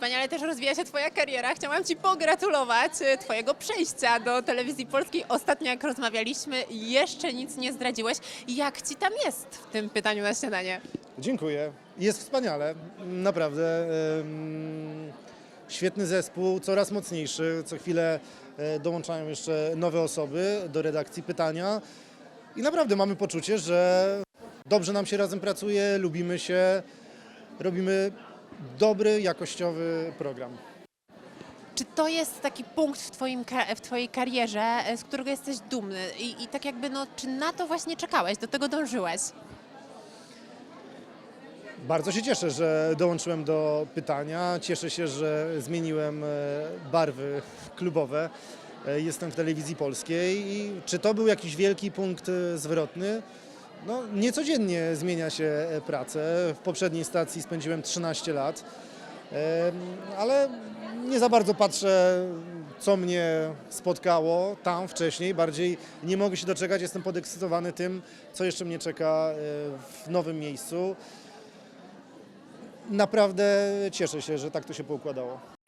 Wspaniale też rozwija się Twoja kariera. Chciałam Ci pogratulować e, Twojego przejścia do telewizji polskiej. Ostatnio jak rozmawialiśmy, jeszcze nic nie zdradziłeś. Jak Ci tam jest w tym pytaniu na śniadanie? Dziękuję. Jest wspaniale, naprawdę. Świetny zespół, coraz mocniejszy. Co chwilę e, dołączają jeszcze nowe osoby do redakcji pytania. I naprawdę mamy poczucie, że dobrze nam się razem pracuje, lubimy się, robimy dobry, jakościowy program. Czy to jest taki punkt w, twoim, w Twojej karierze, e, z którego jesteś dumny? I, I tak jakby, no, czy na to właśnie czekałeś, do tego dążyłeś? Bardzo się cieszę, że dołączyłem do pytania. Cieszę się, że zmieniłem e, barwy klubowe. E, Jestem w telewizji polskiej i czy to był jakiś wielki punkt zwrotny? No, niecodziennie zmienia się e, pracę. W poprzedniej stacji spędziłem 13 lat, ale nie za bardzo patrzę, co mnie spotkało tam wcześniej. Bardziej nie mogę się doczekać, jestem podekscytowany tym, co jeszcze mnie czeka e, w nowym miejscu. Naprawdę cieszę się, że tak to się poukładało.